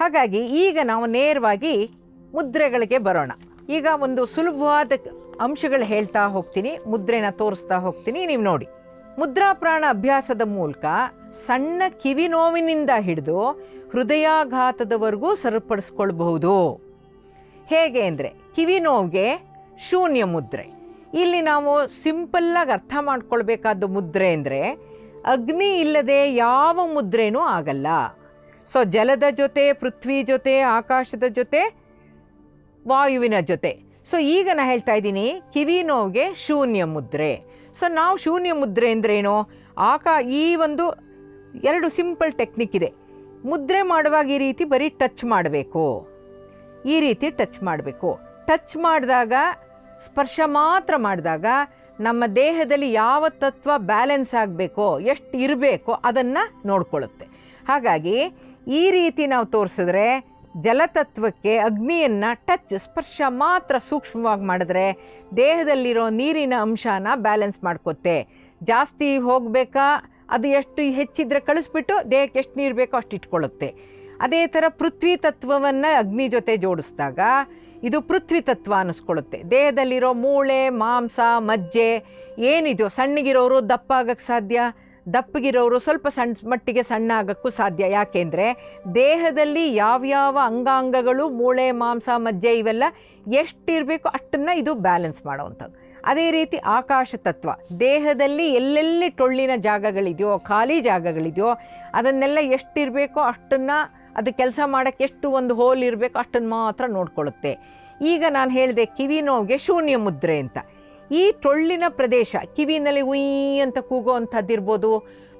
ಹಾಗಾಗಿ ಈಗ ನಾವು ನೇರವಾಗಿ ಮುದ್ರೆಗಳಿಗೆ ಬರೋಣ. ಈಗ ಒಂದು ಸುಲಭವಾದ ಅಂಶಗಳು ಹೇಳ್ತಾ ಹೋಗ್ತೀನಿ, ಮುದ್ರೆನ ತೋರಿಸ್ತಾ ಹೋಗ್ತೀನಿ, ನೀವು ನೋಡಿ. ಮುದ್ರಾ ಪ್ರಾಣ ಅಭ್ಯಾಸದ ಮೂಲಕ ಸಣ್ಣ ಕಿವಿ ನೋವಿನಿಂದ ಹಿಡಿದು ಹೃದಯಾಘಾತದವರೆಗೂ ಸರಿಪಡಿಸ್ಕೊಳ್ಬಹುದು. ಹೇಗೆ ಅಂದರೆ, ಕಿವಿ ನೋವಿಗೆ ಶೂನ್ಯ ಮುದ್ರೆ. ಇಲ್ಲಿ ನಾವು ಸಿಂಪಲ್ಲಾಗಿ ಅರ್ಥ ಮಾಡ್ಕೊಳ್ಬೇಕಾದ ಮುದ್ರೆ ಅಂದರೆ, ಅಗ್ನಿ ಇಲ್ಲದೆ ಯಾವ ಮುದ್ರೆನೂ ಆಗಲ್ಲ. ಸೊ ಜಲದ ಜೊತೆ, ಪೃಥ್ವಿ ಜೊತೆ, ಆಕಾಶದ ಜೊತೆ, ವಾಯುವಿನ ಜೊತೆ. ಸೊ ಈಗ ನಾನು ಹೇಳ್ತಾ ಇದ್ದೀನಿ, ಕಿವಿ ನೋವಿಗೆ ಶೂನ್ಯ ಮುದ್ರೆ. ಸೊ ನಾವು ಶೂನ್ಯ ಮುದ್ರೆ ಅಂದ್ರೇನು? ಆಕಾ, ಈ ಒಂದು ಎರಡು ಸಿಂಪಲ್ ಟೆಕ್ನಿಕ್ ಇದೆ. ಮುದ್ರೆ ಮಾಡುವಾಗ ಈ ರೀತಿ ಬರೀ ಟಚ್ ಮಾಡಬೇಕು. ಈ ರೀತಿ ಟಚ್ ಮಾಡಬೇಕು. ಟಚ್ ಮಾಡಿದಾಗ, ಸ್ಪರ್ಶ ಮಾತ್ರ ಮಾಡಿದಾಗ, ನಮ್ಮ ದೇಹದಲ್ಲಿ ಯಾವ ತತ್ವ ಬ್ಯಾಲೆನ್ಸ್ ಆಗಬೇಕೋ, ಎಷ್ಟು ಇರಬೇಕೋ ಅದನ್ನು ನೋಡ್ಕೊಳ್ಳುತ್ತೆ. ಹಾಗಾಗಿ ಈ ರೀತಿ ನಾವು ತೋರಿಸಿದ್ರೆ ಜಲತತ್ವಕ್ಕೆ ಅಗ್ನಿಯನ್ನು ಟಚ್ ಸ್ಪರ್ಶ ಮಾತ್ರ ಸೂಕ್ಷ್ಮವಾಗಿ ಮಾಡಿದ್ರೆ ದೇಹದಲ್ಲಿರೋ ನೀರಿನ ಅಂಶನ ಬ್ಯಾಲೆನ್ಸ್ ಮಾಡ್ಕೊತ್ತೆ. ಜಾಸ್ತಿ ಹೋಗಬೇಕಾ? ಅದು ಎಷ್ಟು ಹೆಚ್ಚಿದ್ರೆ ಕಳಿಸ್ಬಿಟ್ಟು ದೇಹಕ್ಕೆ ಎಷ್ಟು ನೀರು ಬೇಕೋ ಅಷ್ಟು ಇಟ್ಕೊಳ್ಳುತ್ತೆ. ಅದೇ ಥರ ಪೃಥ್ವಿ ತತ್ವವನ್ನು ಅಗ್ನಿ ಜೊತೆ ಜೋಡಿಸಿದಾಗ ಇದು ಪೃಥ್ವಿ ತತ್ವ ಅನ್ನಿಸ್ಕೊಳ್ಳುತ್ತೆ. ದೇಹದಲ್ಲಿರೋ ಮೂಳೆ, ಮಾಂಸ, ಮಜ್ಜೆ ಏನಿದೆಯೋ ಸಣ್ಣಗಿರೋರು ದಪ್ಪ ಆಗೋಕ್ಕೆ ಸಾಧ್ಯ? ದಪ್ಪಗಿರೋರು ಸ್ವಲ್ಪ ಸಣ್ಣ ಮಟ್ಟಿಗೆ ಸಣ್ಣ ಆಗೋಕ್ಕೂ ಸಾಧ್ಯ. ಯಾಕೆಂದರೆ ದೇಹದಲ್ಲಿ ಯಾವ್ಯಾವ ಅಂಗಾಂಗಗಳು, ಮೂಳೆ, ಮಾಂಸ, ಮಜ್ಜೆ ಇವೆಲ್ಲ ಎಷ್ಟಿರಬೇಕು ಅಷ್ಟನ್ನು ಇದು ಬ್ಯಾಲೆನ್ಸ್ ಮಾಡೋವಂಥದ್ದು. ಅದೇ ರೀತಿ ಆಕಾಶ ತತ್ವ. ದೇಹದಲ್ಲಿ ಎಲ್ಲೆಲ್ಲಿ ಟೊಳ್ಳಿನ ಜಾಗಗಳಿದೆಯೋ, ಖಾಲಿ ಜಾಗಗಳಿದೆಯೋ, ಅದನ್ನೆಲ್ಲ ಎಷ್ಟಿರಬೇಕೋ ಅಷ್ಟನ್ನು ಅದು ಕೆಲಸ ಮಾಡೋಕ್ಕೆ ಎಷ್ಟು ಒಂದು ಹೋಲ್ ಇರಬೇಕು ಅಷ್ಟನ್ನು ಮಾತ್ರ ನೋಡ್ಕೊಳ್ಳುತ್ತೆ. ಈಗ ನಾನು ಹೇಳಿದೆ ಕಿವಿ ನೋವಿಗೆ ಶೂನ್ಯ ಮುದ್ರೆ ಅಂತ. ಈ ಟೊಳ್ಳಿನ ಪ್ರದೇಶ, ಕಿವಿನಲ್ಲಿ ಉಯ್ ಅಂತ ಕೂಗೋ ಅಂಥದ್ದಿರ್ಬೋದು,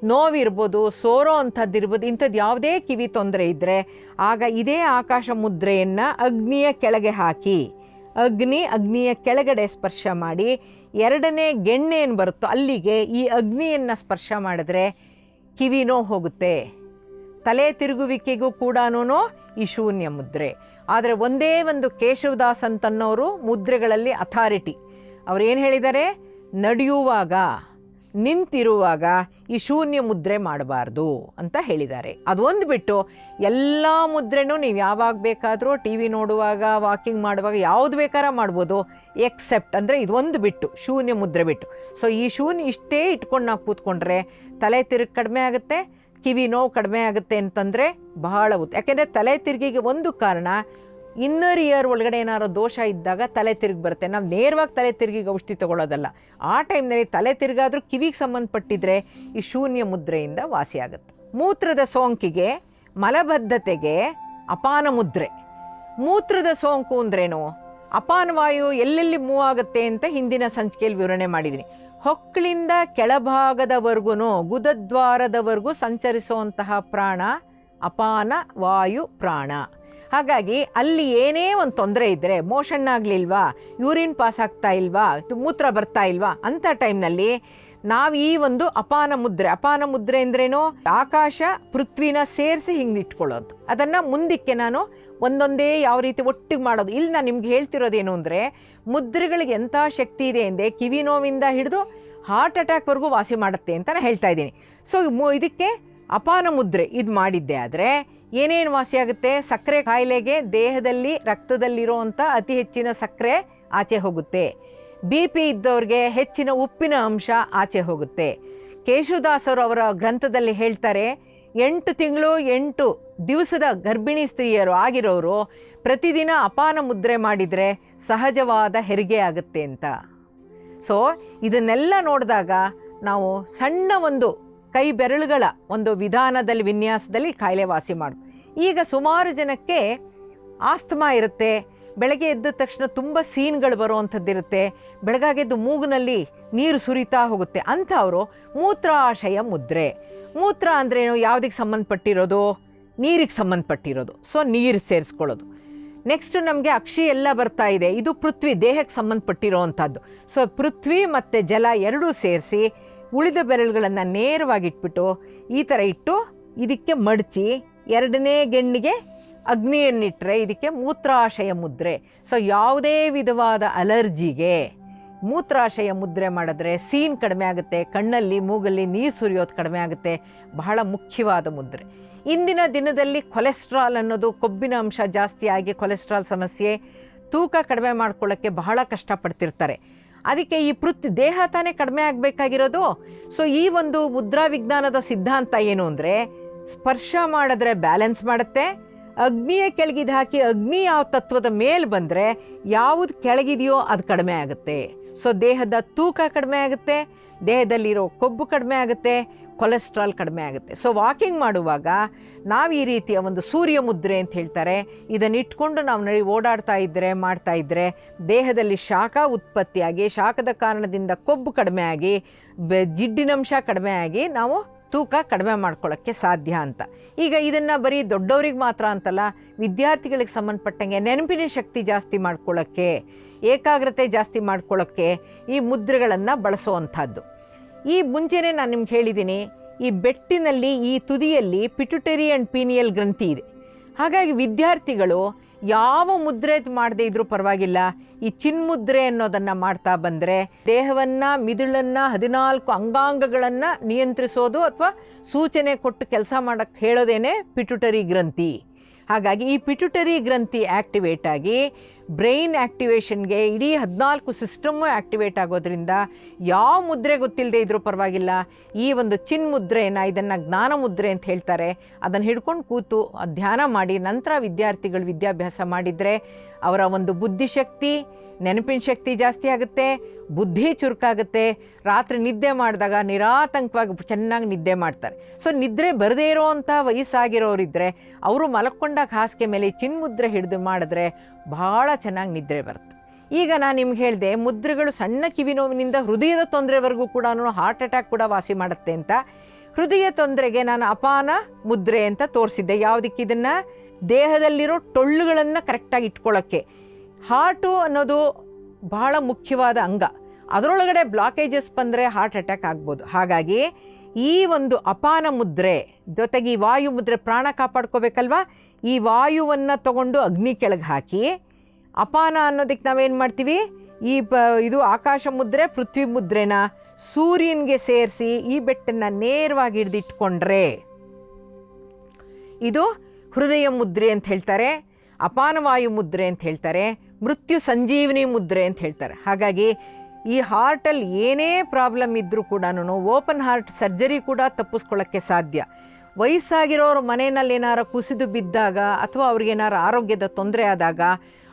ನೋವಿರ್ಬೋದು, ಸೋರೋ ಅಂಥದ್ದಿರ್ಬೋದು, ಇಂಥದ್ದು ಯಾವುದೇ ಕಿವಿ ತೊಂದರೆ ಇದ್ದರೆ ಆಗ ಇದೇ ಆಕಾಶ ಮುದ್ರೆಯನ್ನು ಅಗ್ನಿಯ ಕೆಳಗೆ ಹಾಕಿ, ಅಗ್ನಿ ಅಗ್ನಿಯ ಕೆಳಗಡೆ ಸ್ಪರ್ಶ ಮಾಡಿ, ಎರಡನೇ ಗೆಣ್ಣೆ ಏನು ಬರುತ್ತೋ ಅಲ್ಲಿಗೆ ಈ ಅಗ್ನಿಯನ್ನು ಸ್ಪರ್ಶ ಮಾಡಿದ್ರೆ ಕಿವಿನೋ ಹೋಗುತ್ತೆ. ತಲೆ ತಿರುಗುವಿಕೆಗೂ ಕೂಡ ಈ ಶೂನ್ಯ ಮುದ್ರೆ. ಆದರೆ ಒಂದೇ ಒಂದು ಕೇಶವದಾಸ್ ಅಂತನ್ನೋರು ಮುದ್ರೆಗಳಲ್ಲಿ ಅಥಾರಿಟಿ. ಅವ್ರು ಏನು ಹೇಳಿದ್ದಾರೆ? ನಡೆಯುವಾಗ, ನಿಂತಿರುವಾಗ ಈ ಶೂನ್ಯ ಮುದ್ರೆ ಮಾಡಬಾರ್ದು ಅಂತ ಹೇಳಿದ್ದಾರೆ. ಅದೊಂದು ಬಿಟ್ಟು ಎಲ್ಲ ಮುದ್ರೆನೂ ನೀವು ಯಾವಾಗ ಬೇಕಾದರೂ ಟಿ ವಿ ನೋಡುವಾಗ ವಾಕಿಂಗ್ ಮಾಡುವಾಗ ಯಾವುದು ಬೇಕಾರ ಮಾಡ್ಬೋದು ಎಕ್ಸೆಪ್ಟ್ ಅಂದರೆ ಇದೊಂದು ಬಿಟ್ಟು, ಶೂನ್ಯ ಮುದ್ರೆ ಬಿಟ್ಟು. ಸೊ ಈ ಶೂನ್ಯ ಇಷ್ಟೇ ಇಟ್ಕೊಂಡು ನಾವು ಕೂತ್ಕೊಂಡ್ರೆ ತಲೆ ತಿರುಗಿ ಕಡಿಮೆ ಆಗುತ್ತೆ, ಕಿವಿ ನೋವು ಕಡಿಮೆ ಆಗುತ್ತೆ ಅಂತಂದರೆ ಬಹಳ ಉತ್ ಯಾಕೆಂದರೆ ತಲೆ ತಿರುಗಿಗೆ ಒಂದು ಕಾರಣ ಇನ್ನರ್ ಇಯರ್ ಒಳಗಡೆ ಏನಾದ್ರು ದೋಷ ಇದ್ದಾಗ ತಲೆ ತಿರುಗಿ ಬರುತ್ತೆ. ನಾವು ನೇರವಾಗಿ ತಲೆ ತಿರುಗಿ ಔಷಧಿ ತಗೊಳ್ಳೋದಲ್ಲ ಆ ಟೈಮ್ನಲ್ಲಿ ತಲೆ ತಿರುಗಾದರೂ ಕಿವಿಗೆ ಸಂಬಂಧಪಟ್ಟಿದ್ರೆ ಈ ಶೂನ್ಯ ಮುದ್ರೆಯಿಂದ ವಾಸಿಯಾಗುತ್ತೆ ಮೂತ್ರದ ಸೋಂಕಿಗೆ, ಮಲಬದ್ಧತೆಗೆ ಅಪಾನ ಮುದ್ರೆ. ಮೂತ್ರದ ಸೋಂಕು ಅಂದ್ರೇನು? ಅಪಾನವಾಯು ಎಲ್ಲೆಲ್ಲಿ ಮೂವ್ ಆಗುತ್ತೆ ಅಂತ ಹಿಂದಿನ ಸಂಚಿಕೆಯಲ್ಲಿ ವಿವರಣೆ ಮಾಡಿದ್ದೀನಿ. ಹೊಕ್ಕಳಿಂದ ಕೆಳಭಾಗದವರೆಗೂ ಗುದದ್ವಾರದವರೆಗೂ ಸಂಚರಿಸುವಂತಹ ಪ್ರಾಣ ಅಪಾನ ವಾಯು ಪ್ರಾಣ. ಹಾಗಾಗಿ ಅಲ್ಲಿ ಏನೇ ಒಂದು ತೊಂದರೆ ಇದ್ದರೆ ಮೋಷನ್ ಆಗಲಿಲ್ವಾ? ಯೂರಿನ್ ಪಾಸ್ ಆಗ್ತಾ ಇಲ್ವಾ? ಮೂತ್ರ ಬರ್ತಾ ಇಲ್ವಾ? ಅಂಥ ಟೈಮ್ನಲ್ಲಿ ನಾವು ಈ ಒಂದು ಅಪಾನ ಮುದ್ರೆ ಅಪಾನ ಮುದ್ರೆ ಅಂದ್ರೇನು? ಆಕಾಶ, ಪೃಥ್ವಿನ ಸೇರಿಸಿ ಹಿಂಗೆ ಇಟ್ಕೊಳ್ಳೋದು. ಅದನ್ನು ಮುಂದಕ್ಕೆ ನಾನು ಒಂದೊಂದೇ ಯಾವ ರೀತಿ ಒಟ್ಟಿಗೆ ಮಾಡೋದು. ಇಲ್ಲಿ ನಾನು ನಿಮ್ಗೆ ಹೇಳ್ತಿರೋದೇನು ಅಂದರೆ, ಮುದ್ರೆಗಳಿಗೆ ಎಂಥ ಶಕ್ತಿ ಇದೆ ಎಂದೇ ಕಿವಿ ನೋವಿಂದ ಹಿಡಿದು ಹಾರ್ಟ್ ಅಟ್ಯಾಕ್ವರೆಗೂ ವಾಸಿ ಮಾಡುತ್ತೆ ಅಂತ ನಾನು ಹೇಳ್ತಾ ಇದ್ದೀನಿ. ಸೊ ಇದಕ್ಕೆ ಅಪಾನ ಮುದ್ರೆ ಇದು ಮಾಡಿದ್ದೆ ಆದರೆ ಏನೇನು ವಾಸಿಯಾಗುತ್ತೆ ಸಕ್ಕರೆ ಕಾಯಿಲೆಗೆ ದೇಹದಲ್ಲಿ ರಕ್ತದಲ್ಲಿರುವಂಥ ಅತಿ ಹೆಚ್ಚಿನ ಸಕ್ಕರೆ ಆಚೆ ಹೋಗುತ್ತೆ. ಬಿ ಪಿ ಇದ್ದವ್ರಿಗೆ ಹೆಚ್ಚಿನ ಉಪ್ಪಿನ ಅಂಶ ಆಚೆ ಹೋಗುತ್ತೆ. ಕೇಶವದಾಸರು ಅವರ ಗ್ರಂಥದಲ್ಲಿ ಹೇಳ್ತಾರೆ, ಎಂಟು ತಿಂಗಳು ಎಂಟು ದಿವಸದ ಗರ್ಭಿಣಿ ಸ್ತ್ರೀಯರು ಆಗಿರೋರು ಪ್ರತಿದಿನ ಅಪಾನ ಮುದ್ರೆ ಮಾಡಿದರೆ ಸಹಜವಾದ ಹೆರಿಗೆ ಆಗುತ್ತೆ ಅಂತ. ಸೊ ಇದನ್ನೆಲ್ಲ ನೋಡಿದಾಗ ನಾವು ಸಣ್ಣ ಒಂದು ಕೈ ಬೆರಳುಗಳ ಒಂದು ವಿಧಾನದಲ್ಲಿ, ವಿನ್ಯಾಸದಲ್ಲಿ ಕಾಯಿಲೆ ವಾಸಿ ಮಾಡು ಈಗ ಸುಮಾರು ಜನಕ್ಕೆ ಆಸ್ತಮಾ ಇರುತ್ತೆ. ಬೆಳಗ್ಗೆ ಎದ್ದ ತಕ್ಷಣ ತುಂಬ ಸೀನ್ಗಳು ಬರುವಂಥದ್ದಿರುತ್ತೆ. ಬೆಳಗಾಗೆದ್ದು ಮೂಗಿನಲ್ಲಿ ನೀರು ಸುರಿತಾ ಹೋಗುತ್ತೆ. ಅಂಥವರು ಮೂತ್ರಾಶಯ ಮುದ್ರೆ. ಮೂತ್ರ ಅಂದ್ರೇನು ಯಾವುದಕ್ಕೆ ಸಂಬಂಧಪಟ್ಟಿರೋದು? ನೀರಿಗೆ ಸಂಬಂಧಪಟ್ಟಿರೋದು. ಸೊ, ನೀರು ಸೇರಿಸ್ಕೊಳ್ಳೋದು. ನೆಕ್ಸ್ಟ್ ನಮಗೆ ಅಕ್ಷಿ ಎಲ್ಲ ಬರ್ತಾ ಇದೆ. ಇದು ಪೃಥ್ವಿ, ದೇಹಕ್ಕೆ ಸಂಬಂಧಪಟ್ಟಿರೋವಂಥದ್ದು. ಸೊ, ಪೃಥ್ವಿ ಮತ್ತು ಜಲ ಎರಡೂ ಸೇರಿಸಿ ಉಳಿದ ಬೆರಳುಗಳನ್ನು ನೇರವಾಗಿ ಇಟ್ಬಿಟ್ಟು ಈ ಥರ ಇಟ್ಟು ಇದಕ್ಕೆ ಮಡಚಿ ಎರಡನೇ ಗೆಣ್ಣಿಗೆ ಅಗ್ನಿಯನ್ನಿಟ್ಟರೆ ಇದಕ್ಕೆ ಮೂತ್ರಾಶಯ ಮುದ್ರೆ. ಸೊ ಯಾವುದೇ ವಿಧವಾದ ಅಲರ್ಜಿಗೆ ಮೂತ್ರಾಶಯ ಮುದ್ರೆ ಮಾಡಿದ್ರೆ ಸೀನ್ ಕಡಿಮೆ ಆಗುತ್ತೆ, ಕಣ್ಣಲ್ಲಿ, ಮೂಗಲ್ಲಿ ನೀರು ಸುರಿಯೋದು ಕಡಿಮೆ ಆಗುತ್ತೆ, ಬಹಳ ಮುಖ್ಯವಾದ ಮುದ್ರೆ. ಇಂದಿನ ದಿನದಲ್ಲಿ ಕೊಲೆಸ್ಟ್ರಾಲ್ ಅನ್ನೋದು ಕೊಬ್ಬಿನ ಅಂಶ ಜಾಸ್ತಿ ಆಗಿ ಕೊಲೆಸ್ಟ್ರಾಲ್ ಸಮಸ್ಯೆ ತೂಕ ಕಡಿಮೆ ಮಾಡ್ಕೊಳ್ಳೋಕ್ಕೆ ಬಹಳ ಕಷ್ಟಪಡ್ತಿರ್ತಾರೆ. ಅದಕ್ಕೆ ಈ ಪೃಥ್ವಿ ದೇಹ ತಾನೇ ಕಡಿಮೆ ಆಗಬೇಕಾಗಿರೋದು. ಸೊ ಈ ಒಂದು ಮುದ್ರಾ ವಿಜ್ಞಾನದ ಸಿದ್ಧಾಂತ ಏನು ಅಂದರೆ ಸ್ಪರ್ಶ ಮಾಡಿದ್ರೆ ಬ್ಯಾಲೆನ್ಸ್ ಮಾಡುತ್ತೆ. ಅಗ್ನಿಯ ಕೆಳಗಿದ ಹಾಕಿ ಅಗ್ನಿ ಯಾವ ತತ್ವದ ಮೇಲೆ ಬಂದರೆ ಯಾವುದು ಕೆಳಗಿದೆಯೋ ಅದು ಕಡಿಮೆ ಆಗುತ್ತೆ. ಸೊ ದೇಹದ ತೂಕ ಕಡಿಮೆ ಆಗುತ್ತೆ, ದೇಹದಲ್ಲಿರೋ ಕೊಬ್ಬು ಕಡಿಮೆ ಆಗುತ್ತೆ ಕೊಲೆಸ್ಟ್ರಾಲ್ ಕಡಿಮೆ ಆಗುತ್ತೆ. ಸೊ ವಾಕಿಂಗ್ ಮಾಡುವಾಗ ನಾವು ಈ ರೀತಿಯ ಒಂದು ಸೂರ್ಯ ಮುದ್ರೆ ಅಂತ ಹೇಳ್ತಾರೆ. ಇದನ್ನು ಇಟ್ಕೊಂಡು ನಾವು ನಡಿ ಓಡಾಡ್ತಾ ಇದ್ದರೆ ಮಾಡ್ತಾ ಇದ್ದರೆ ದೇಹದಲ್ಲಿ ಶಾಖ ಉತ್ಪತ್ತಿಯಾಗಿ, ಶಾಖದ ಕಾರಣದಿಂದ ಕೊಬ್ಬು ಕಡಿಮೆ ಆಗಿ, ಬೆ, ಜಿಡ್ಡಿನಂಶ ಕಡಿಮೆ ಆಗಿ ನಾವು ತೂಕ ಕಡಿಮೆ ಮಾಡ್ಕೊಳ್ಳೋಕ್ಕೆ ಸಾಧ್ಯ ಅಂತ. ಈಗ ಇದನ್ನು ಬರೀ ದೊಡ್ಡವ್ರಿಗೆ ಮಾತ್ರ ಅಂತಲ್ಲ, ವಿದ್ಯಾರ್ಥಿಗಳಿಗೆ ಸಂಬಂಧಪಟ್ಟಂಗೆ ನೆನಪಿನ ಶಕ್ತಿ ಜಾಸ್ತಿ ಮಾಡ್ಕೊಳ್ಳೋಕ್ಕೆ ಏಕಾಗ್ರತೆ ಜಾಸ್ತಿ ಮಾಡ್ಕೊಳ್ಳೋಕ್ಕೆ ಈ ಮುದ್ರೆಗಳನ್ನು ಬಳಸುವಂಥದ್ದು. ಈ ಮುಂಚೆನೇ ನಾನು ನಿಮ್ಗೆ ಹೇಳಿದ್ದೀನಿ ಈ ಬೆಟ್ಟಿನಲ್ಲಿ, ಈ ತುದಿಯಲ್ಲಿ ಪಿಟುಟರಿ ಆ್ಯಂಡ್ ಪೀನಿಯಲ್ ಗ್ರಂಥಿ ಇದೆ. ಹಾಗಾಗಿ ವಿದ್ಯಾರ್ಥಿಗಳು ಯಾವ ಮುದ್ರೆ ಮಾಡದೇ ಇದ್ರೂ ಪರವಾಗಿಲ್ಲ. ಈ ಚಿನ್ಮುದ್ರೆ ಅನ್ನೋದನ್ನು ಮಾಡ್ತಾ ಬಂದರೆ ದೇಹವನ್ನು, ಮಿದುಳನ್ನು, ಹದಿನಾಲ್ಕು ಅಂಗಾಂಗಗಳನ್ನು ನಿಯಂತ್ರಿಸೋದು ಅಥವಾ ಸೂಚನೆ ಕೊಟ್ಟು ಕೆಲಸ ಮಾಡೋಕ್ಕೆ ಹೇಳೋದೇನೆ ಪಿಟುಟರಿ ಗ್ರಂಥಿ. ಹಾಗಾಗಿ ಈ ಪಿಟುಟರಿ ಗ್ರಂಥಿ ಆಕ್ಟಿವೇಟ್ ಆಗಿ ಬ್ರೈನ್ ಆ್ಯಕ್ಟಿವೇಷನ್ಗೆ ಇಡೀ ಹದಿನಾಲ್ಕು ಸಿಸ್ಟಮ್ಮು ಆ್ಯಕ್ಟಿವೇಟ್ ಆಗೋದ್ರಿಂದ ಯಾವ ಮುದ್ರೆ ಗೊತ್ತಿಲ್ಲದೆ ಇದ್ರೂ ಪರವಾಗಿಲ್ಲ. ಈ ಒಂದು ಚಿನ್ ಮುದ್ರೆಯನ್ನು ಇದನ್ನು ಜ್ಞಾನ ಮುದ್ರೆ ಅಂತ ಹೇಳ್ತಾರೆ. ಅದನ್ನು ಹಿಡ್ಕೊಂಡು ಕೂತು ಧ್ಯಾನ ಮಾಡಿ, ನಂತರ ವಿದ್ಯಾರ್ಥಿಗಳು ವಿದ್ಯಾಭ್ಯಾಸ ಮಾಡಿದರೆ ಅವರ ಒಂದು ಬುದ್ಧಿಶಕ್ತಿ ನೆನಪಿನ ಶಕ್ತಿ ಜಾಸ್ತಿ ಆಗುತ್ತೆ, ಬುದ್ಧಿ ಚುರುಕಾಗುತ್ತೆ. ರಾತ್ರಿ ನಿದ್ದೆ ಮಾಡಿದಾಗ ನಿರಾತಂಕವಾಗಿ ಚೆನ್ನಾಗಿ ನಿದ್ದೆ ಮಾಡ್ತಾರೆ. ಸೊ, ನಿದ್ರೆ ಬರದೇ ಇರೋವಂಥ ವಯಸ್ಸಾಗಿರೋರಿದ್ದರೆ ಅವರು ಮಲಕ್ಕೊಂಡಾಗ ಹಾಸಿಗೆ ಮೇಲೆ ಚಿನ್ಮುದ್ರೆ ಹಿಡಿದು ಮಾಡಿದ್ರೆ ಭಾಳ ಚೆನ್ನಾಗಿ ನಿದ್ರೆ ಬರುತ್ತೆ. ಈಗ ನಾನು ನಿಮ್ಗೆ ಹೇಳಿದೆ, ಮುದ್ರೆಗಳು ಸಣ್ಣ ಕಿವಿ ನೋವಿನಿಂದ ಹೃದಯದ ತೊಂದರೆವರೆಗೂ ಕೂಡ ಹಾರ್ಟ್ ಅಟ್ಯಾಕ್ ಕೂಡ ವಾಸಿ ಮಾಡುತ್ತೆ ಅಂತ. ಹೃದಯ ತೊಂದರೆಗೆ ನಾನು ಅಪಾನ ಮುದ್ರೆ ಅಂತ ತೋರಿಸಿದ್ದೆ. ಯಾವುದಕ್ಕೆ ಇದನ್ನು? ದೇಹದಲ್ಲಿರೋ ಟೊಳ್ಳುಗಳನ್ನು ಕರೆಕ್ಟಾಗಿ ಇಟ್ಕೊಳ್ಳೋಕ್ಕೆ ಹಾರ್ಟು ಅನ್ನೋದು ಬಹಳ ಮುಖ್ಯವಾದ ಅಂಗ. ಅದರೊಳಗಡೆ ಬ್ಲಾಕೇಜಸ್ ಬಂದರೆ ಹಾರ್ಟ್ ಅಟ್ಯಾಕ್ ಆಗ್ಬೋದು. ಹಾಗಾಗಿ ಈ ಒಂದು ಅಪಾನ ಮುದ್ರೆ, ಜೊತೆಗೆ ವಾಯು ಮುದ್ರೆ ಪ್ರಾಣ ಕಾಪಾಡ್ಕೋಬೇಕಲ್ವಾ? ಈ ವಾಯುವನ್ನು ತಗೊಂಡು ಅಗ್ನಿ ಕೆಳಗೆ ಹಾಕಿ, ಅಪಾನ ಅನ್ನೋದಕ್ಕೆ ನಾವೇನು ಮಾಡ್ತೀವಿ? ಈ ಪ, ಇದು ಆಕಾಶ ಮುದ್ರೆ ಪೃಥ್ವಿ ಮುದ್ರೆನ ಸೂರ್ಯನಿಗೆ ಸೇರಿಸಿ ಈ ಬೆಟ್ಟನ್ನು ನೇರವಾಗಿ ಹಿಡಿದಿಟ್ಕೊಂಡ್ರೆ, ಇದು ಹೃದಯ ಮುದ್ರೆ ಅಂತ ಹೇಳ್ತಾರೆ ಅಪಾನವಾಯು ಮುದ್ರೆ ಅಂತ ಹೇಳ್ತಾರೆ, ಮೃತ್ಯು ಸಂಜೀವಿನಿ ಮುದ್ರೆ ಅಂತ ಹೇಳ್ತಾರೆ. ಹಾಗಾಗಿ ಈ ಹಾರ್ಟಲ್ಲಿ ಏನೇ ಪ್ರಾಬ್ಲಮ್ ಇದ್ದರೂ ಕೂಡ ಓಪನ್ ಹಾರ್ಟ್ ಸರ್ಜರಿ ಕೂಡ ತಪ್ಪಿಸ್ಕೊಳ್ಳೋಕ್ಕೆ ಸಾಧ್ಯ. ವಯಸ್ಸಾಗಿರೋರು ಮನೆಯಲ್ಲಿ ಏನಾರ ಕುಸಿದು ಬಿದ್ದಾಗ ಅಥವಾ ಅವ್ರಿಗೇನಾರು ಆರೋಗ್ಯದ ತೊಂದರೆ ಆದಾಗ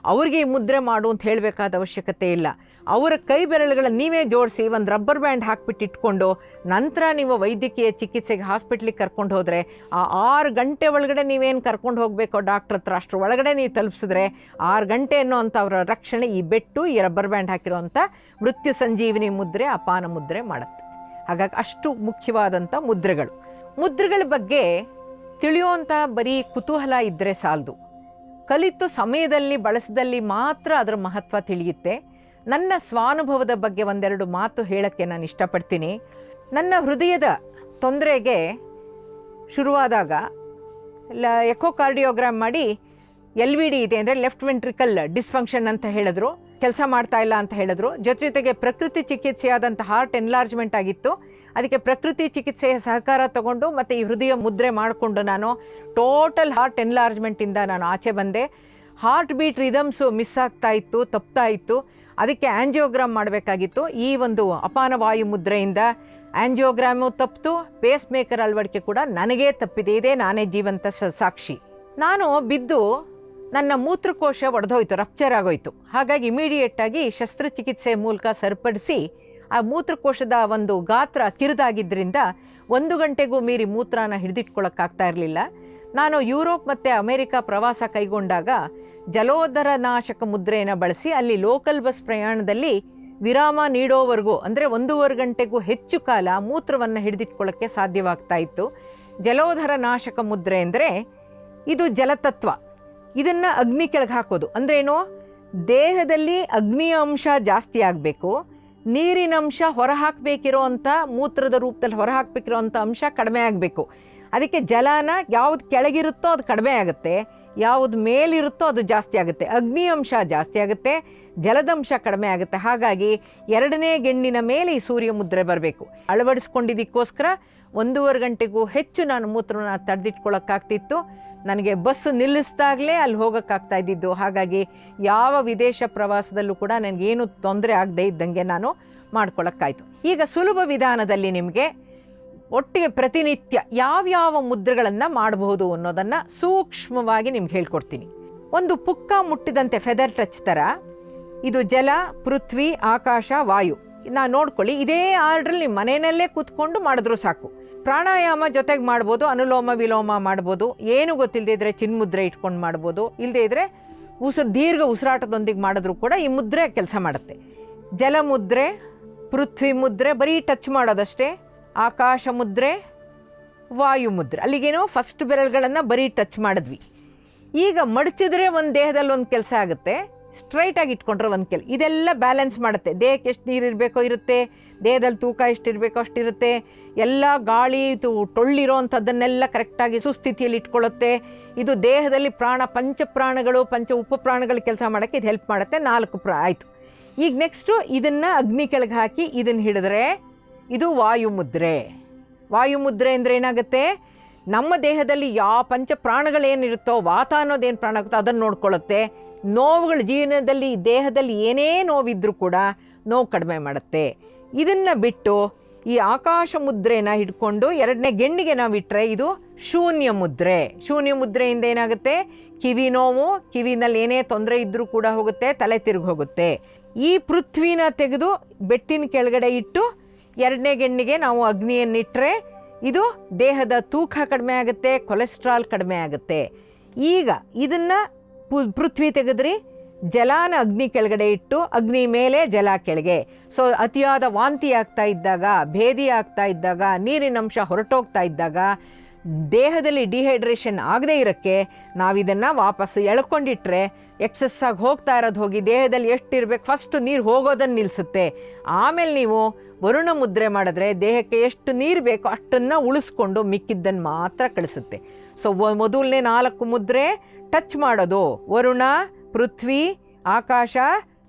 ಅವ್ರಿಗೆ ಈ ಮುದ್ರೆ ಮಾಡು ಅಂತ ಹೇಳಬೇಕಾದ ಅವಶ್ಯಕತೆ ಇಲ್ಲ. ಅವರ ಕೈ ಬೆರಳುಗಳನ್ನು ನೀವೇ ಜೋಡಿಸಿ ಒಂದು ರಬ್ಬರ್ ಬ್ಯಾಂಡ್ ಹಾಕ್ಬಿಟ್ಟು ಇಟ್ಕೊಂಡು ನಂತರ ನೀವು ವೈದ್ಯಕೀಯ ಚಿಕಿತ್ಸೆಗೆ ಹಾಸ್ಪಿಟ್ಲಿಗೆ ಕರ್ಕೊಂಡು ಹೋದರೆ ಆ ಆರು ಗಂಟೆ ಒಳಗಡೆ ನೀವೇನು ಕರ್ಕೊಂಡು ಹೋಗಬೇಕೋ ಡಾಕ್ಟ್ರ್ ಹತ್ರ ಅಷ್ಟರ ಒಳಗಡೆ ನೀವು ತಲುಪಿಸಿದ್ರೆ ಆರು ಗಂಟೆ ಅನ್ನೋವಂಥ ಅವರ ರಕ್ಷಣೆ ಈ ಬೆಟ್ಟು, ಈ ರಬ್ಬರ್ ಬ್ಯಾಂಡ್ ಹಾಕಿರೋವಂಥ ಮೃತ್ಯು ಸಂಜೀವಿನಿ ಮುದ್ರೆ, ಅಪಾನ ಮುದ್ರೆ ಮಾಡುತ್ತೆ. ಹಾಗಾಗಿ ಅಷ್ಟು ಮುಖ್ಯವಾದಂಥ ಮುದ್ರೆಗಳು. ಮುದ್ರೆಗಳ ಬಗ್ಗೆ ತಿಳಿಯುವಂಥ ಬರೀ ಕುತೂಹಲ ಇದ್ದರೆ ಸಾಲದು. ಕಲಿತು ಸಮಯದಲ್ಲಿ, ಬಳಸದಲ್ಲಿ ಮಾತ್ರ ಅದರ ಮಹತ್ವ ತಿಳಿಯುತ್ತೆ. ನನ್ನ ಸ್ವಾನುಭವದ ಬಗ್ಗೆ ಒಂದೆರಡು ಮಾತು ಹೇಳೋಕ್ಕೆ ನಾನು ಇಷ್ಟಪಡ್ತೀನಿ. ನನ್ನ ಹೃದಯದ ತೊಂದರೆಗೆ ಶುರುವಾದಾಗ, ಲ ಎಕೋಕಾರ್ಡಿಯೋಗ್ರಾಮ್ ಮಾಡಿ ಎಲ್ ವಿ ಡಿ ಇದೆ ಅಂದರೆ ಲೆಫ್ಟ್ ವೆಂಟ್ರಿಕಲ್ ಡಿಸ್ಫಂಕ್ಷನ್ ಅಂತ ಹೇಳಿದ್ರು, ಕೆಲಸ ಮಾಡ್ತಾ ಇಲ್ಲ ಅಂತ ಹೇಳಿದ್ರು. ಜೊತೆ ಜೊತೆಗೆ ಪ್ರಕೃತಿ ಚಿಕಿತ್ಸೆಯಾದಂಥ ಹಾರ್ಟ್ ಎನ್ಲಾರ್ಜ್ಮೆಂಟ್ ಆಗಿತ್ತು. ಅದಕ್ಕೆ ಪ್ರಕೃತಿ ಚಿಕಿತ್ಸೆಯ ಸಹಕಾರ ತಗೊಂಡು ಮತ್ತು ಈ ಹೃದಯ ಮುದ್ರೆ ಮಾಡಿಕೊಂಡು ನಾನು ಟೋಟಲ್ ಹಾರ್ಟ್ ಎನ್ಲಾರ್ಜ್ಮೆಂಟಿಂದ ನಾನು ಆಚೆ ಬಂದೆ. ಹಾರ್ಟ್ ಬೀಟ್ ರಿದಮ್ಸು ಮಿಸ್ ಆಗ್ತಾ ಇತ್ತು, ತಪ್ತಾ ಇತ್ತು. ಅದಕ್ಕೆ ಆ್ಯಂಜಿಯೋಗ್ರಾಮ್ ಮಾಡಬೇಕಾಗಿತ್ತು. ಈ ಒಂದು ಅಪಾನ ವಾಯು ಮುದ್ರೆಯಿಂದ ಆ್ಯಂಜಿಯೋಗ್ರಾಮು ತಪ್ಪಿತು ಪೇಸ್ ಮೇಕರ್ ಅಳವಡಿಕೆ ಕೂಡ ನನಗೇ ತಪ್ಪಿದೆ. ಇದೇ ನಾನೇ ಜೀವಂತ ಸಾಕ್ಷಿ. ನಾನು ಬಿದ್ದು ನನ್ನ ಮೂತ್ರಕೋಶ ಒಡೆದೋಯ್ತು ರಪ್ಚರ್ ಆಗೋಯ್ತು. ಹಾಗಾಗಿ ಇಮಿಡಿಯೇಟಾಗಿ ಶಸ್ತ್ರಚಿಕಿತ್ಸೆ ಮೂಲಕ ಸರಿಪಡಿಸಿ ಆ ಮೂತ್ರಕೋಶದ ಒಂದು ಗಾತ್ರ ಕಿರಿದಾಗಿದ್ದರಿಂದ ಒಂದು ಗಂಟೆಗೂ ಮೀರಿ ಮೂತ್ರನ ಹಿಡಿದಿಟ್ಕೊಳ್ಳೋಕ್ಕಾಗ್ತಾ ಇರಲಿಲ್ಲ. ನಾನು ಯುರೋಪ್ ಮತ್ತು ಅಮೇರಿಕಾ ಪ್ರವಾಸ ಕೈಗೊಂಡಾಗ ಜಲೋದರ ನಾಶಕ ಮುದ್ರೆಯನ್ನು ಬಳಸಿ ಅಲ್ಲಿ ಲೋಕಲ್ ಬಸ್ ಪ್ರಯಾಣದಲ್ಲಿ ವಿರಾಮ ನೀಡೋವರೆಗೂ, ಅಂದರೆ ಒಂದೂವರೆ ಗಂಟೆಗೂ ಹೆಚ್ಚು ಕಾಲ ಮೂತ್ರವನ್ನು ಹಿಡಿದಿಟ್ಕೊಳ್ಳೋಕ್ಕೆ ಸಾಧ್ಯವಾಗ್ತಾ ಇತ್ತು. ಜಲೋಧರ ನಾಶಕ ಮುದ್ರೆ ಅಂದರೆ ಇದು ಜಲತತ್ವ. ಇದನ್ನು ಅಗ್ನಿ ಕೆಳಗೆ ಹಾಕೋದು. ಅಂದ್ರೇನು ದೇಹದಲ್ಲಿ ಅಗ್ನಿಯ ಅಂಶ ಜಾಸ್ತಿ ಆಗಬೇಕು. ನೀರಿನ ಅಂಶ ಹೊರ ಹಾಕಬೇಕಿರೋ ಅಂಥ ಮೂತ್ರದ ರೂಪದಲ್ಲಿ ಹೊರ ಹಾಕಬೇಕಿರೋ ಅಂಥ ಅಂಶ ಕಡಿಮೆ ಆಗಬೇಕು. ಅದಕ್ಕೆ ಜಲನ ಯಾವ್ದು ಕೆಳಗಿರುತ್ತೋ ಅದು ಕಡಿಮೆ ಆಗುತ್ತೆ. ಯಾವುದು ಮೇಲಿರುತ್ತೋ ಅದು ಜಾಸ್ತಿ ಆಗುತ್ತೆ. ಅಗ್ನಿ ಅಂಶ ಜಾಸ್ತಿ ಆಗುತ್ತೆ. ಜಲದಂಶ ಕಡಿಮೆ ಆಗುತ್ತೆ. ಹಾಗಾಗಿ ಎರಡನೇ ಗೆಣ್ಣಿನ ಮೇಲೆ ಈ ಸೂರ್ಯ ಮುದ್ರೆ ಬರಬೇಕು. ಅಳವಡಿಸ್ಕೊಂಡಿದ್ದಕ್ಕೋಸ್ಕರ ಒಂದೂವರೆ ಗಂಟೆಗೂ ಹೆಚ್ಚು ನಾನು ಮೂತ್ರನ ತಡೆದಿಟ್ಕೊಳ್ಳೋಕ್ಕಾಗ್ತಿತ್ತು. ನನಗೆ ಬಸ್ ನಿಲ್ಲಿಸ್ದಾಗಲೇ ಅಲ್ಲಿ ಹೋಗೋಕ್ಕಾಗ್ತಾ ಇದ್ದಿದ್ದು. ಹಾಗಾಗಿ ಯಾವ ವಿದೇಶ ಪ್ರವಾಸದಲ್ಲೂ ಕೂಡ ನನಗೇನು ತೊಂದರೆ ಆಗದೇ ಇದ್ದಂಗೆ ನಾನು ಮಾಡ್ಕೊಳ್ಳೋಕ್ಕಾಯ್ತು. ಈಗ ಸುಲಭ ವಿಧಾನದಲ್ಲಿ ನಿಮಗೆ ಒಟ್ಟಿಗೆ ಪ್ರತಿನಿತ್ಯ ಯಾವ್ಯಾವ ಮುದ್ರೆಗಳನ್ನು ಮಾಡಬಹುದು ಅನ್ನೋದನ್ನು ಸೂಕ್ಷ್ಮವಾಗಿ ನಿಮ್ಗೆ ಹೇಳ್ಕೊಡ್ತೀನಿ. ಒಂದು ಪುಕ್ಕ ಮುಟ್ಟಿದಂತೆ ಫೆದರ್ ಟಚ್ ಥರ ಇದು ಜಲ, ಪೃಥ್ವಿ, ಆಕಾಶ, ವಾಯು. ನಾ ನೋಡ್ಕೊಳ್ಳಿ, ಇದೇ ಆರ್ಡ್ರಲ್ಲಿ ನಿಮ್ಮ ಮನೆಯಲ್ಲೇ ಕೂತ್ಕೊಂಡು ಮಾಡಿದ್ರೂ ಸಾಕು. ಪ್ರಾಣಾಯಾಮ ಜೊತೆಗೆ ಮಾಡ್ಬೋದು, ಅನುಲೋಮ ವಿಲೋಮ ಮಾಡ್ಬೋದು. ಏನು ಗೊತ್ತಿಲ್ಲದೆ ಇದ್ರೆ ಚಿನ್ಮುದ್ರೆ ಇಟ್ಕೊಂಡು ಮಾಡ್ಬೋದು. ಇಲ್ಲದೇ ಇದ್ರೆ ಉಸಿರು, ದೀರ್ಘ ಉಸಿರಾಟದೊಂದಿಗೆ ಮಾಡಿದ್ರು ಕೂಡ ಈ ಮುದ್ರೆ ಕೆಲಸ ಮಾಡುತ್ತೆ. ಜಲಮುದ್ರೆ ಪೃಥ್ವಿ ಮುದ್ರೆ, ಬರೀ ಟಚ್ ಮಾಡೋದಷ್ಟೇ. ಆಕಾಶ ಮುದ್ರೆ, ವಾಯು ಮುದ್ರೆ. ಅಲ್ಲಿಗೇನೋ ಫಸ್ಟ್ ಬೆರಳುಗಳನ್ನು ಬರೀ ಟಚ್ ಮಾಡಿದ್ವಿ. ಈಗ ಮಡಚಿದ್ರೆ ಒಂದು ದೇಹದಲ್ಲಿ ಒಂದು ಕೆಲಸ ಆಗುತ್ತೆ. ಸ್ಟ್ರೈಟಾಗಿ ಇಟ್ಕೊಂಡ್ರೆ ಒಂದು ಕೆಲ ಇದೆಲ್ಲ ಬ್ಯಾಲೆನ್ಸ್ ಮಾಡುತ್ತೆ. ದೇಹಕ್ಕೆ ಎಷ್ಟು ನೀರು ಇರಬೇಕೋ ಇರುತ್ತೆ. ದೇಹದಲ್ಲಿ ತೂಕ ಎಷ್ಟಿರಬೇಕೋ ಅಷ್ಟಿರುತ್ತೆ ಎಲ್ಲ ಗಾಳಿ ತು ಟೊಳ್ಳಿರೋ ಅಂಥದ್ದನ್ನೆಲ್ಲ ಕರೆಕ್ಟಾಗಿ ಸುಸ್ಥಿತಿಯಲ್ಲಿ ಇಟ್ಕೊಳ್ಳುತ್ತೆ. ಇದು ದೇಹದಲ್ಲಿ ಪ್ರಾಣ ಪಂಚ ಪ್ರಾಣಗಳು ಪಂಚ ಉಪಪ್ರಾಣಗಳು ಕೆಲಸ ಮಾಡೋಕ್ಕೆ ಇದು ಹೆಲ್ಪ್ ಮಾಡುತ್ತೆ. ನಾಲ್ಕು ಪ್ರಾ ಆಯಿತು. ಈಗ ನೆಕ್ಸ್ಟು ಇದನ್ನು ಅಗ್ನಿ ಕೆಳಗೆ ಹಾಕಿ ಇದನ್ನು ಹಿಡಿದ್ರೆ ಇದು ವಾಯು ಮುದ್ರೆ ವಾಯು ಮುದ್ರೆ ಅಂದರೆ ಏನಾಗುತ್ತೆ? ನಮ್ಮ ದೇಹದಲ್ಲಿ ಯಾವ ಪಂಚ ಪ್ರಾಣಗಳೇನಿರುತ್ತೋ ವಾತ ಅನ್ನೋದೇನು ಪ್ರಾಣ ಆಗುತ್ತೋ ಅದನ್ನು ನೋಡ್ಕೊಳ್ಳುತ್ತೆ. ನೋವುಗಳು ಜೀವನದಲ್ಲಿ, ದೇಹದಲ್ಲಿ ಏನೇ ನೋವಿದ್ರೂ ಕೂಡ ನೋವು ಕಡಿಮೆ ಮಾಡುತ್ತೆ. ಇದನ್ನು ಬಿಟ್ಟು ಈ ಆಕಾಶ ಮುದ್ರೆನ ಹಿಡ್ಕೊಂಡು ಎರಡನೇ ಗೆಣ್ಣಿಗೆ ನಾವು ಇಟ್ಟರೆ ಇದು ಶೂನ್ಯ ಮುದ್ರೆ. ಶೂನ್ಯ ಮುದ್ರೆಯಿಂದ ಏನಾಗುತ್ತೆ? ಕಿವಿ ನೋವು, ಕಿವಿನಲ್ಲಿ ಏನೇ ತೊಂದರೆ ಇದ್ದರೂ ಕೂಡ ಹೋಗುತ್ತೆ, ತಲೆ ತಿರುಗಿ ಹೋಗುತ್ತೆ. ಈ ಪೃಥ್ವಿನ ತೆಗೆದು ಬೆಟ್ಟಿನ ಕೆಳಗಡೆ ಇಟ್ಟು ಎರಡನೇ ಗೆಣ್ಣಿಗೆ ನಾವು ಅಗ್ನಿಯನ್ನಿಟ್ಟರೆ ಇದು ದೇಹದ ತೂಕ ಕಡಿಮೆ ಆಗುತ್ತೆ, ಕೊಲೆಸ್ಟ್ರಾಲ್ ಕಡಿಮೆ ಆಗುತ್ತೆ. ಈಗ ಇದನ್ನು ಪೃಥ್ವಿ ತೆಗೆದ್ರಿ. ಜಲಾನ ಅಗ್ನಿ ಕೆಳಗಡೆ ಇಟ್ಟು ಅಗ್ನಿ ಮೇಲೆ ಜಲ ಕೆಳಗೆ. ಸೊ ಅತಿಯಾದ ವಾಂತಿ ಆಗ್ತಾ ಇದ್ದಾಗ, ಭೇದಿ ಆಗ್ತಾ ಇದ್ದಾಗ ನೀರಿನಂಶ ಹೊರಟೋಗ್ತಾ ಇದ್ದಾಗ, ದೇಹದಲ್ಲಿ ಡಿಹೈಡ್ರೇಷನ್ ಆಗದೇ ಇರೋಕ್ಕೆ ನಾವಿದನ್ನು ವಾಪಸ್ ಎಳ್ಕೊಂಡಿಟ್ರೆ ಎಕ್ಸಸ್ ಆಗಿ ಹೋಗ್ತಾ ಇರೋದು ಹೋಗಿ ದೇಹದಲ್ಲಿ ಎಷ್ಟಿರಬೇಕು ಫಸ್ಟ್ ನೀರು ಹೋಗೋದನ್ನು ನಿಲ್ಲಿಸುತ್ತೆ ಆಮೇಲೆ ನೀವು ವರುಣ ಮುದ್ರೆ ಮಾಡಿದ್ರೆ ದೇಹಕ್ಕೆ ಎಷ್ಟು ನೀರು ಬೇಕೋ ಅಷ್ಟನ್ನು ಉಳಿಸ್ಕೊಂಡು ಮಿಕ್ಕಿದ್ದನ್ನು ಮಾತ್ರ ಕಳಿಸುತ್ತೆ. ಸೊ ಮೊದಲನೇ ನಾಲ್ಕು ಮುದ್ರೆ ಟಚ್ ಮಾಡೋದು. ವರುಣ, ಪೃಥ್ವಿ, ಆಕಾಶ,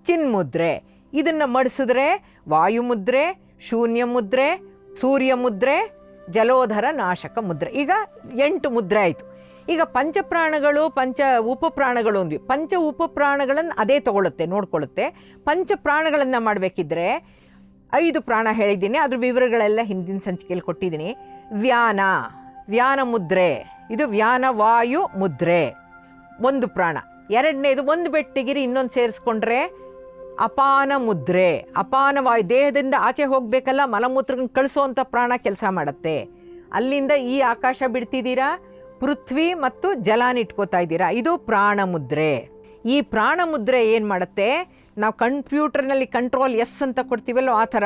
ಚಿನ್ಮುದ್ರೆ. ಇದನ್ನು ಮಡಿಸಿದ್ರೆ ವಾಯುಮುದ್ರೆ ಶೂನ್ಯ ಮುದ್ರೆ ಸೂರ್ಯ ಮುದ್ರೆ ಜಲೋಧರ ನಾಶಕ ಮುದ್ರೆ. ಈಗ ಎಂಟು ಮುದ್ರೆ ಆಯಿತು. ಈಗ ಪಂಚಪ್ರಾಣಗಳು, ಪಂಚ ಉಪಪ್ರಾಣಗಳು ಅಂದ್ವಿ. ಪಂಚ ಉಪಪ್ರಾಣಗಳನ್ನು ಅದೇ ತಗೊಳುತ್ತೆ, ನೋಡ್ಕೊಳ್ಳುತ್ತೆ. ಪಂಚಪ್ರಾಣಗಳನ್ನು ಮಾಡಬೇಕಿದ್ರೆ ಐದು ಪ್ರಾಣ ಹೇಳಿದ್ದೀನಿ. ಅದ್ರ ವಿವರಗಳೆಲ್ಲ ಹಿಂದಿನ ಸಂಚಿಕೆಯಲ್ಲಿ ಕೊಟ್ಟಿದ್ದೀನಿ. ವ್ಯಾನ. ವ್ಯಾನ ಮುದ್ರೆ ಇದು ವ್ಯಾನ ವಾಯು ಮುದ್ರೆ. ಒಂದು ಪ್ರಾಣ. ಎರಡನೇದು ಒಂದು ಬೆಟ್ಟಿಗಿರಿ ಇನ್ನೊಂದು ಸೇರಿಸ್ಕೊಂಡ್ರೆ ಅಪಾನ ಮುದ್ರೆ. ಅಪಾನ ವಾಯು ದೇಹದಿಂದ ಆಚೆ ಹೋಗಬೇಕಲ್ಲ ಮಲಮೂತ್ರ ಕಳಿಸುವಂಥ ಪ್ರಾಣ ಕೆಲಸ ಮಾಡುತ್ತೆ. ಅಲ್ಲಿಂದ ಈ ಆಕಾಶ ಬಿಡ್ತಿದ್ದೀರಾ? ಪೃಥ್ವಿ ಮತ್ತು ಜಲಾನ ಇಟ್ಕೋತಾ ಇದ್ದೀರಾ? ಇದು ಪ್ರಾಣ ಮುದ್ರೆ. ಈ ಪ್ರಾಣ ಮುದ್ರೆ ಏನು ಮಾಡುತ್ತೆ? ನಾವು ಕಂಪ್ಯೂಟರ್ನಲ್ಲಿ ಕಂಟ್ರೋಲ್ ಎಸ್ ಅಂತ ಕೊಡ್ತೀವಲ್ಲೋ ಆ ಥರ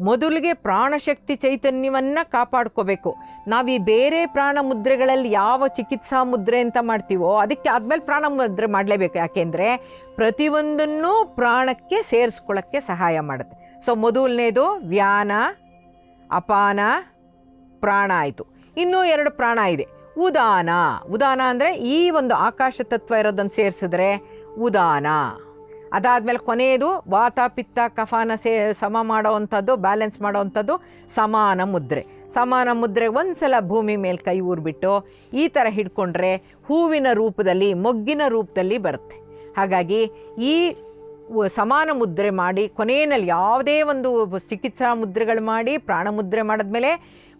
ಮೊದಲಿಗೆ ಪ್ರಾಣಶಕ್ತಿ ಚೈತನ್ಯವನ್ನು ಕಾಪಾಡ್ಕೋಬೇಕು. ನಾವು ಈ ಬೇರೆ ಪ್ರಾಣ ಮುದ್ರೆಗಳಲ್ಲಿ ಯಾವ ಚಿಕಿತ್ಸಾ ಮುದ್ರೆ ಅಂತ ಮಾಡ್ತೀವೋ ಅದಕ್ಕೆ ಆದಮೇಲೆ ಪ್ರಾಣ ಮುದ್ರೆ ಮಾಡಲೇಬೇಕು. ಯಾಕೆಂದರೆ ಪ್ರತಿಯೊಂದನ್ನು ಪ್ರಾಣಕ್ಕೆ ಸೇರಿಸ್ಕೊಳ್ಳೋಕ್ಕೆ ಸಹಾಯ ಮಾಡುತ್ತೆ. ಸೊ ಮೊದಲನೇದು ವ್ಯಾನ, ಅಪಾನ, ಪ್ರಾಣ ಆಯಿತು. ಇನ್ನೂ ಎರಡು ಪ್ರಾಣ ಇದೆ. ಉದಾನ. ಉದಾನ ಅಂದರೆ ಈ ಒಂದು ಆಕಾಶ ತತ್ವ ಇರೋದನ್ನು ಸೇರಿಸಿದ್ರೆ ಉದಾನ. ಅದಾದಮೇಲೆ ಕೊನೆಯದು ವಾತ, ಪಿತ್ತ, ಕಫಾನ ಸೇ, ಸಮ ಮಾಡೋವಂಥದ್ದು ಬ್ಯಾಲೆನ್ಸ್ ಮಾಡೋವಂಥದ್ದು ಸಮಾನ ಮುದ್ರೆ. ಸಮಾನ ಮುದ್ರೆ ಒಂದು ಸಲ ಭೂಮಿ ಮೇಲೆ ಕೈ ಊರ್ಬಿಟ್ಟು ಈ ಥರ ಹಿಡ್ಕೊಂಡ್ರೆ ಹೂವಿನ ರೂಪದಲ್ಲಿ, ಮೊಗ್ಗಿನ ರೂಪದಲ್ಲಿ ಬರುತ್ತೆ. ಹಾಗಾಗಿ ಈ ಸಮಾನ ಮುದ್ರೆ ಮಾಡಿ ಕೊನೆಯಲ್ಲಿ ಯಾವುದೇ ಒಂದು ಚಿಕಿತ್ಸಾ ಮುದ್ರೆಗಳು ಮಾಡಿ ಪ್ರಾಣ ಮುದ್ರೆ ಮಾಡಿದ್ಮೇಲೆ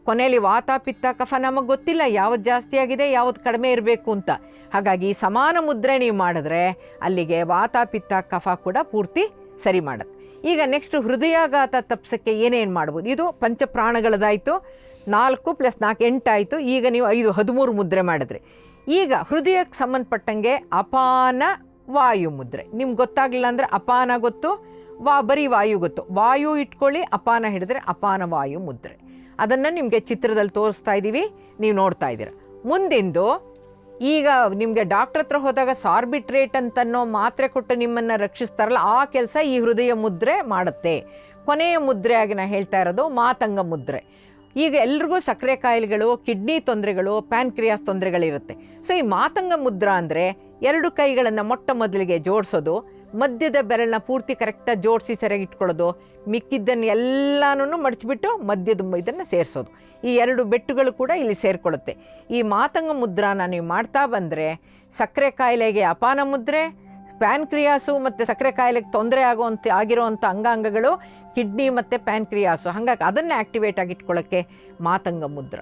ಕೊನೆಯಲ್ಲಿ ವಾತ, ಪಿತ್ತ, ಕಫ ನಮಗೆ ಗೊತ್ತಿಲ್ಲ, ಯಾವ್ದು ಜಾಸ್ತಿ ಆಗಿದೆ, ಯಾವ್ದು ಕಡಿಮೆ ಇರಬೇಕು ಅಂತ. ಹಾಗಾಗಿ ಸಮಾನ ಮುದ್ರೆ ನೀವು ಮಾಡಿದ್ರೆ ಅಲ್ಲಿಗೆ ವಾತ, ಪಿತ್ತ, ಕಫ ಕೂಡ ಪೂರ್ತಿ ಸರಿ ಮಾಡುತ್ತೆ. ಈಗ ನೆಕ್ಸ್ಟ್ ಹೃದಯಾಘಾತ ತಪ್ಸೋಕ್ಕೆ ಏನೇನು ಮಾಡ್ಬೋದು? ಇದು ಪಂಚಪ್ರಾಣಗಳದಾಯಿತು ನಾಲ್ಕು ಪ್ಲಸ್ ನಾಲ್ಕು ಎಂಟಾಯಿತು, ಈಗ ನೀವು ಐದು, ಹದಿಮೂರು ಮುದ್ರೆ ಮಾಡಿದ್ರಿ. ಈಗ ಹೃದಯಕ್ಕೆ ಸಂಬಂಧಪಟ್ಟಂಗೆ ಅಪಾನ ವಾಯು ಮುದ್ರೆ. ನಿಮ್ಗೆ ಗೊತ್ತಾಗಲಿಲ್ಲ ಅಂದರೆ ಅಪಾನ ಗೊತ್ತು, ವಾ, ಬರೀ ವಾಯು ಗೊತ್ತು. ವಾಯು ಇಟ್ಕೊಳ್ಳಿ, ಅಪಾನ ಹಿಡಿದ್ರೆ ಅಪಾನ ವಾಯು ಮುದ್ರೆ. ಅದನ್ನು ನಿಮಗೆ ಚಿತ್ರದಲ್ಲಿ ತೋರಿಸ್ತಾ ಇದ್ದೀವಿ ನೀವು ನೋಡ್ತಾ ಇದ್ದೀರ. ಮುಂದಿಂದು, ಈಗ ನಿಮಗೆ ಡಾಕ್ಟ್ರ್ ಹತ್ರ ಹೋದಾಗ ಸಾರ್ಬಿಟ್ರೇಟ್ ಅಂತನ್ನೋ ಮಾತ್ರೆ ಕೊಟ್ಟು ನಿಮ್ಮನ್ನು ರಕ್ಷಿಸ್ತಾರಲ್ಲ, ಆ ಕೆಲಸ ಈ ಹೃದಯ ಮುದ್ರೆ ಮಾಡುತ್ತೆ. ಕೊನೆಯ ಮುದ್ರೆ ಆಗಿ ನಾನು ಹೇಳ್ತಾ ಇರೋದು ಮಾತಂಗ ಮುದ್ರೆ. ಈಗ ಎಲ್ರಿಗೂ ಸಕ್ಕರೆ ಕಾಯಿಲೆಗಳು, ಕಿಡ್ನಿ ತೊಂದರೆಗಳು, ಪ್ಯಾನ್ಕ್ರಿಯಾಸ್ ತೊಂದರೆಗಳಿರುತ್ತೆ. ಸೊ ಈ ಮಾತಂಗ ಮುದ್ರಾ ಅಂದರೆ ಎರಡು ಕೈಗಳನ್ನು ಮೊಟ್ಟ ಮೊದಲಿಗೆ ಜೋಡಿಸೋದು ಮಧ್ಯದ ಬೆರಳನ್ನ ಪೂರ್ತಿ ಕರೆಕ್ಟಾಗಿ ಜೋಡಿಸಿ ಸರಿಯಾಗಿ ಇಟ್ಕೊಳ್ಳೋದು ಮಿಕ್ಕಿದ್ದನ್ನು ಎಲ್ಲನೂ ಮಡಚಿಬಿಟ್ಟು ಮಧ್ಯದ ಇದನ್ನು ಸೇರಿಸೋದು. ಈ ಎರಡು ಬೆಟ್ಟುಗಳು ಕೂಡ ಇಲ್ಲಿ ಸೇರಿಕೊಳ್ಳುತ್ತೆ. ಈ ಮಾತಂಗ ಮುದ್ರಾನ ನೀವು ಮಾಡ್ತಾ ಬಂದರೆ ಸಕ್ಕರೆ ಕಾಯಿಲೆಗೆ ಅಪಾನ ಮುದ್ರೆ, ಪ್ಯಾನ್ಕ್ರಿಯಾಸು ಮತ್ತು ಸಕ್ಕರೆ ಕಾಯಿಲೆಗೆ ತೊಂದರೆ ಆಗುವಂಥ ಆಗಿರುವಂಥ ಅಂಗಾಂಗಗಳು ಕಿಡ್ನಿ ಮತ್ತು ಪ್ಯಾನ್ಕ್ರಿಯಾಸು. ಹಾಗಾಗಿ ಅದನ್ನು ಆ್ಯಕ್ಟಿವೇಟ್ ಆಗಿಟ್ಕೊಳ್ಳೋಕ್ಕೆ ಮಾತಂಗ ಮುದ್ರ.